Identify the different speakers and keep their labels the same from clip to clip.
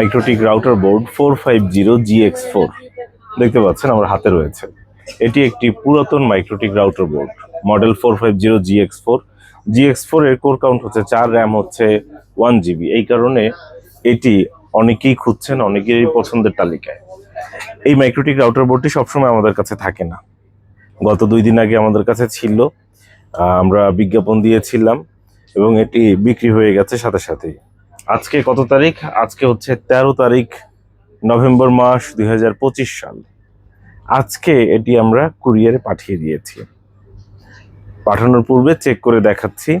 Speaker 1: MikroTik router board four five zero GX four দেখতে পাচ্ছেন, আমার হাতে রয়েছে। এটি একটি পুরাতন MikroTik router board model four five zero GX four GX four এর কোর কাউন্ট হচ্ছে চার র্যাম হচ্ছে ওয়ান জিবি এই কারণে এটি অনেকেই খুঁজছেন, অনেকেরই পছন্দের তালিকায়। এই মাইক্রোটিক রাউটার বোর্ডটি সবসময় আমাদের কাছে থাকে না। গত দুই দিন আগে আমাদের কাছে ছিল আমরা বিজ্ঞাপন দিয়েছিলাম এবং এটি বিক্রি হয়ে গেছে সাথে সাথেই। আজকে কত তারিখ? আজকে হচ্ছে তেরো তারিখ, নভেম্বর মাস দুই হাজার পঁচিশ সাল। আজকে এটি আমরা কুরিয়ারে পাঠিয়ে দিয়েছি। পাঠানোর পূর্বে চেক করে দেখাচ্ছি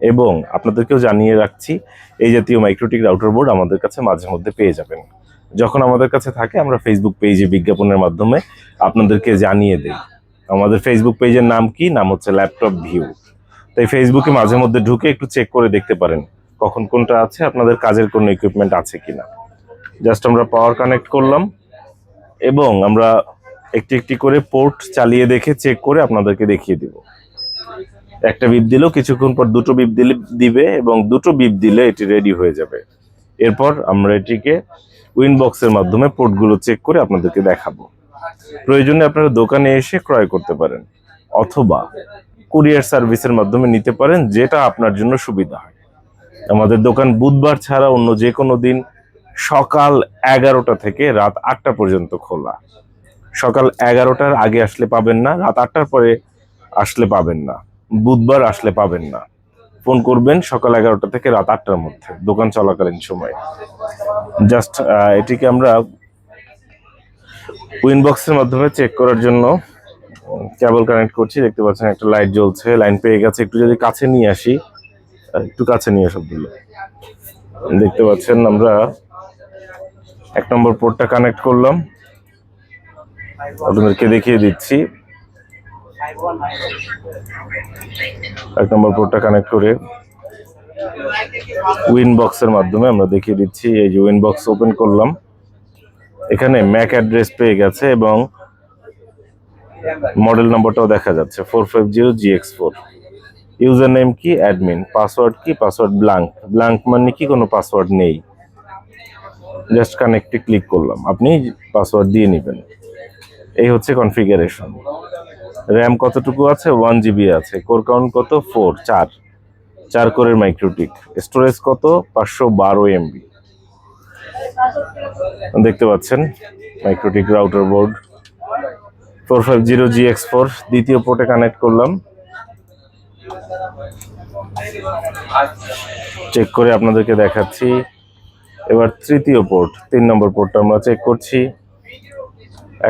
Speaker 1: এবং আপনাদেরকেও জানিয়ে রাখছি, এই জাতীয় মাইক্রোটিক রাউটার বোর্ড আমাদের কাছে মাঝে মধ্যে পেয়ে যাবেন। যখন আমাদের কাছে থাকে, আমরা ফেসবুক পেজে বিজ্ঞাপনের মাধ্যমে আপনাদেরকে জানিয়ে দিই। আমাদের ফেসবুক পেজের নাম কি? নাম হচ্ছে ল্যাপটপ ভিউ তাই ফেসবুকে মাঝে মধ্যে ঢুকে একটু চেক করে দেখতে পারেন। কখন কোনটা আছে, আপনাদের কাজের কোনো ইকুইপমেন্ট আছে কিনা। জাস্ট আমরা পাওয়ার কানেক্ট করলাম এবং আমরা একটি একটি করে পোর্ট চালিয়ে দেখে চেক করে আপনাদেরকে দেখিয়ে দিব। একটা বিপ দিলেও কিছুক্ষণ পর দুটো বিপ দিলে দিবে এবং দুটো বিপ দিলে এটি রেডি হয়ে যাবে। এরপর আমরা এটিকে উইনবক্সের মাধ্যমে পোর্টগুলো চেক করে আপনাদেরকে দেখাবো। প্রয়োজনে আপনারা দোকানে এসে ক্রয় করতে পারেন অথবা কুরিয়ার সার্ভিসের মাধ্যমে নিতে পারেন, যেটা আপনার জন্য সুবিধা হয়। আমাদের দোকান বুধবার ছাড়া অন্য যে কোনো দিন সকাল এগারোটা থেকে রাত আটটা পর্যন্ত খোলা। সকাল এগারোটার আগে আসলে পাবেন না, রাত আটটার পরে আসলে পাবেন না, বুধবার আসলে পাবেন না। ফোন করবেন সকাল এগারোটা থেকে রাত আটটার মধ্যে, দোকান চলাকালীন সময়। জাস্ট এটিকে আমরা উইনবক্সের মাধ্যমে চেক করার জন্য কেবল কানেক্ট করছি। দেখতে পাচ্ছেন একটা লাইট জ্বলছে লাইন পেয়ে গেছে। একটু যদি কাছে নিয়ে আসি একটু কাছে নিয়ে সবগুলো দেখতে পাচ্ছেন আমরা এক নম্বর পোর্টটা কানেক্ট করলাম। আপনাদেরকে দেখিয়ে দিচ্ছি। এক নম্বর পোর্টটা কানেক্ট করে উইন বক্সের মাধ্যমে আমরা দেখিয়ে দিচ্ছি, এই যে উইন বক্স ওপেন করলাম। এখানে ম্যাক অ্যাড্রেস পেয়ে গেছে এবং মডেল নম্বরটাও দেখা যাচ্ছে four five zero GX four user name কি, অ্যাডমিন, পাসওয়ার্ড কি, পাসওয়ার্ড ব্লাঙ্ক। ব্লাঙ্ক মানে কি, কোনো পাসওয়ার্ড নেই। জাস্ট কানেক্টে ক্লিক করলাম। আপনি পাসওয়ার্ড দিয়ে নেবেন। এই হচ্ছে কনফিগারেশন। র্যাম কতটুকু আছে? ওয়ান জিবি আছে। কোর কাউন্ট কত? ফোর, চার। চার কোরের মাইক্রোটিক। স্টোরেজ কত? পাঁচশো বারো এমবি। দেখতে পাচ্ছেন? MikroTik router board. Four five zero G X four. দ্বিতীয় পোর্টে কানেক্ট করলাম। চেক করে আপনাদেরকে দেখাচ্ছি। এবার তৃতীয় পোর্ট তিন নম্বর পোর্টটা আমরা চেক করছি।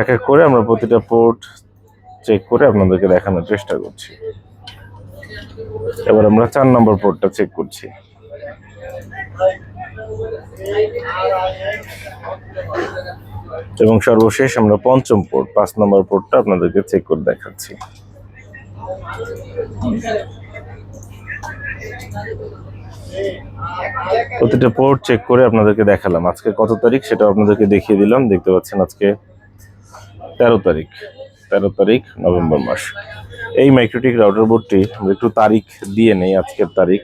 Speaker 1: এক এক করে আমরা প্রতিটা পোর্ট চেক করে আপনাদেরকে দেখানোর চেষ্টা করছি। এবার আমরা চার নম্বর পোর্টটা চেক করছি। এবং সর্বশেষ আমরা পঞ্চম পোর্ট পাঁচ নম্বর পোর্টটা আপনাদেরকে চেক করে দেখাচ্ছি। প্রতিটা পোর্ট চেক করে আপনাদেরকে দেখালাম। আজকে কত তারিখ সেটা আপনাদেরকে দেখিয়ে দিলাম। দেখতে পাচ্ছেন আজকে তেরো তারিখ। তেরো তারিখ, নভেম্বর মাস। এই মাইক্রোটিক রাউটার বোর্ডটি একটু তারিখ দিয়ে নেই আজকের তারিখ।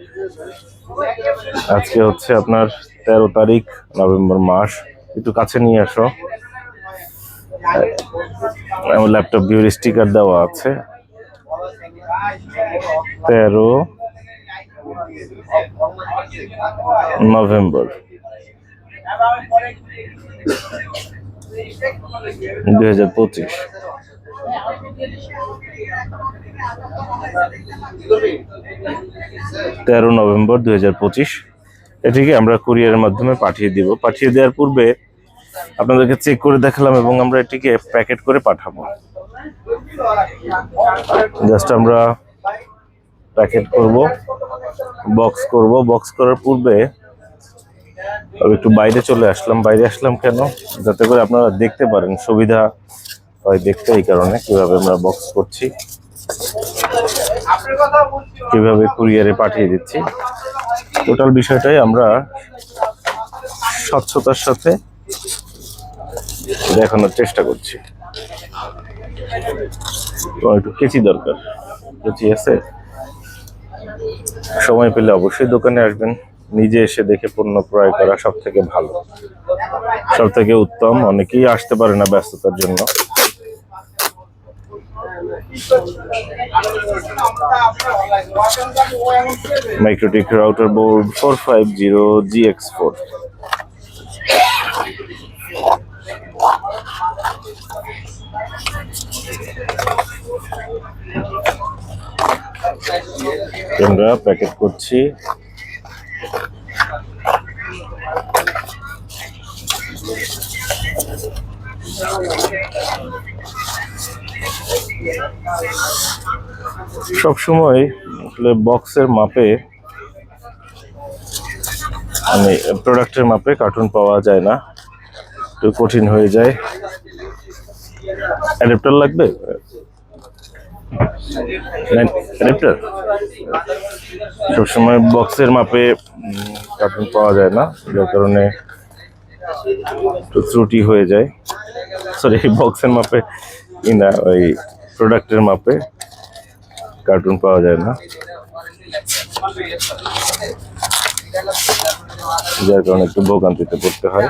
Speaker 1: আজকে হচ্ছে আপনার তেরো তারিখ, নভেম্বর মাস। একটু কাছে নিয়ে আসো। ল্যাপটপ ভিউর স্টিকার দেওয়া আছে। তেরো নভেম্বর। দুই হাজার পঁচিশ। তেরো নভেম্বর দুই হাজার পঁচিশ। এটিকে আমরা কুরিয়ারের মাধ্যমে পাঠিয়ে দিব। পাঠিয়ে দেওয়ার পূর্বে আপনাদেরকে চেক করে দেখালাম এবং আমরা এটিকে প্যাকেট করে পাঠাবো। জাস্ট আমরা প্যাকেট করব বক্স করব। বক্স করার পূর্বে আমি একটু বাইরে চলে আসলাম। বাইরে আসলাম কেন? যাতে করে আপনারা দেখতে পারেন, সুবিধা হয় দেখতে এই কারণে কীভাবে আমরা বক্স করছি, কীভাবে কুরিয়ারে পাঠিয়ে দিচ্ছি। টোটাল বিষয়টাই আমরা স্বচ্ছতার সাথে দেখানোর চেষ্টা করছি। তো একটু কেচি দরকার কেচি আছে। সময় পেলে অবশ্যই দোকানে আসবেন, নিজে এসে দেখে পণ্য ক্রয় করা সব থেকে ভালো। সব থেকে উত্তম, অনেকেই আসতে পারে না ব্যস্ততার জন্য। MikroTik router board four five zero GX four আমরা প্যাকেট করছি। সব সময় আসলে বক্সের মাপে মানে প্রোডাক্টের মাপে কার্টুন পাওয়া যায় না। একটু কঠিন হয়ে যায়। অ্যাডাপ্টার লাগবে? অ্যাডাপ্টার সবসময় বক্সের মাপে কার্টুন পাওয়া যায় না, যার কারণে একটু ত্রুটি হয়ে যায়। সরি বক্সের মাপে না, ওই প্রোডাক্টের মাপে কার্টুন পাওয়া যায় না। যার কারণে একটু ভোগান্তিতে পড়তে হয়।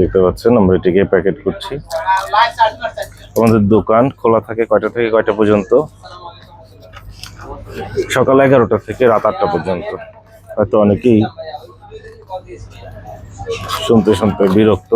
Speaker 1: দেখতে পাচ্ছেন, আমরা এটিকে প্যাকেট করছি। আমাদের দোকান খোলা থাকে কয়টা থেকে কয়টা পর্যন্ত? সকাল এগারোটা থেকে রাত আটটা পর্যন্ত। হয়তো অনেকেই শুনতে শুনতে বিরক্ত।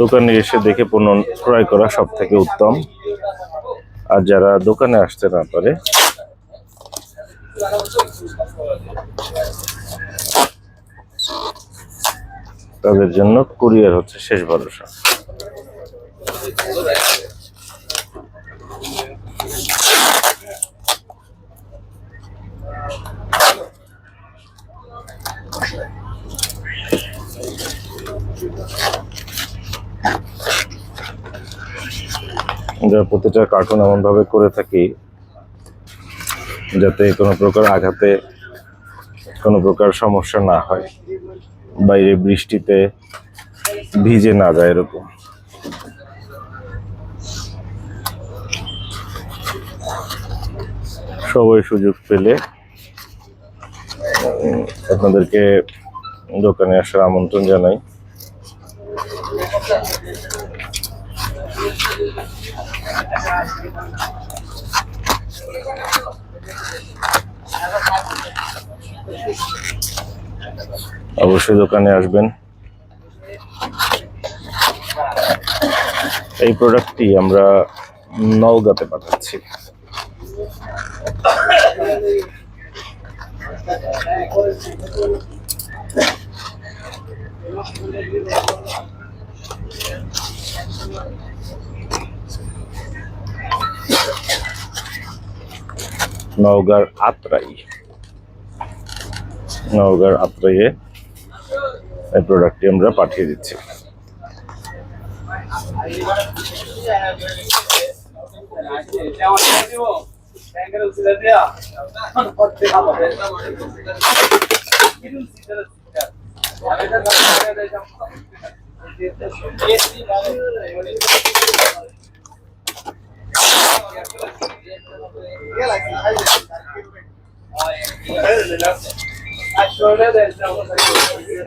Speaker 1: দোকানে এসে দেখে পণ্য ক্রয় করা সব থেকে উত্তম। আর যারা দোকানে আসতে না পারে তাদের জন্য কুরিয়ার হচ্ছে শেষ ভরসা। আমরা প্রতিটা কার্টুন এমনভাবে করে থাকি যাতে কোনো প্রকার আঘাতে কোনো প্রকার সমস্যা না হয়। বাইরে বৃষ্টিতে ভিজে না যায় এরকম। সবাই সুযোগ পেলে আপনাদেরকে দোকানে আসার আমন্ত্রণ জানাই। অবশ্যই দোকানে আসবেন। এই প্রোডাক্টটি আমরা নওগাঁতে পাঠাচ্ছি। নওগাঁর আত্রাই। নওগাঁর আত্রাইয়ে এই প্রোডাক্টটি আমরা পাঠিয়ে দিচ্ছি।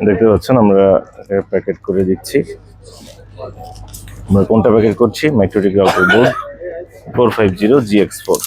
Speaker 1: দেখতে পাচ্ছেন, আমরা প্যাকেট করে দিচ্ছি। আমরা কোনটা প্যাকেট করছি? MikroTik router board four five zero G X four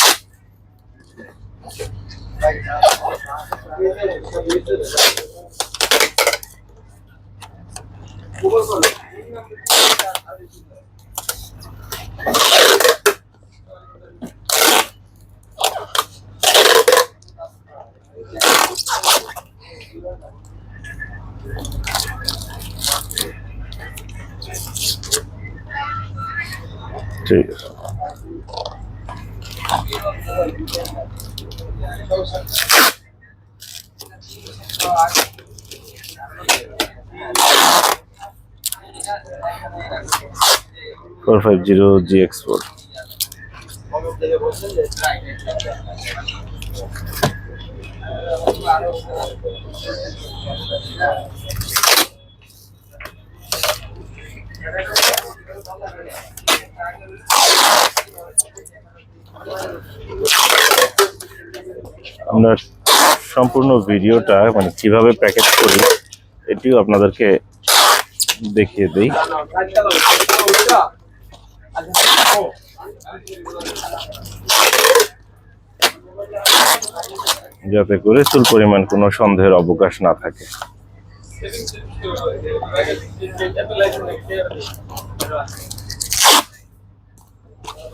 Speaker 1: ঠিক আছে four five zero G X four আমরা সম্পূর্ণ ভিডিওটা মানে কীভাবে প্যাকেট করি, এটিও আপনাদেরকে দেখিয়ে দিই। যাতে করে চুল পরিমাণ কোনো সন্দেহের অবকাশ না থাকে।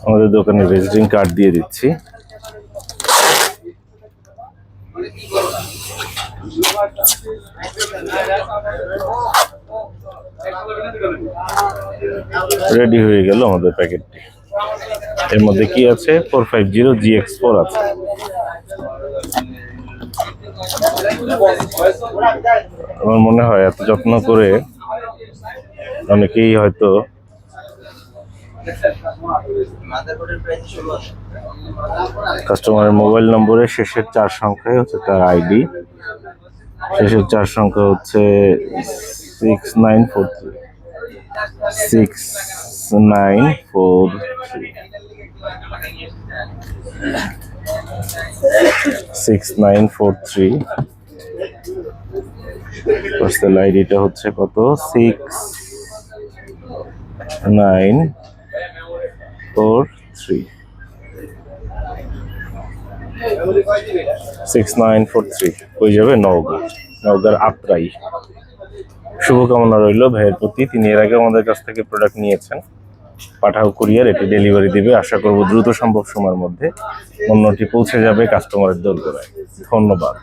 Speaker 1: আমাদের দোকানে ভিজিটিং কার্ড দিয়ে দিচ্ছি। রেডি হয়ে গেল আমাদের প্যাকেটটি। এর মধ্যে কি আছে? Four five zero G X four আছে। আমার মনে হয় এত যত্ন করে অনেকেই হয়তো কাস্টমারের মোবাইল নম্বরের শেষের চার সংখ্যায় হচ্ছে তার আইডি শেষের চার সংখ্যা হচ্ছে six nine four three six nine four three six nine four three parcel আইডিটা হচ্ছে কত? Six nine four three six nine four three. হয়ে যাবে আত্রাই। শুভকামনা রইল ভাইয়ের প্রতি। তিনি এর আগে আমাদের কাছ থেকে প্রোডাক্ট নিয়েছেন। পাঠাও কুরিয়ার ডেলিভারি দিবে। আশা করব দ্রুত সম্ভব সময়ের মধ্যে অন্যটি পৌঁছে যাবে কাস্টমারের ধন্যবাদ।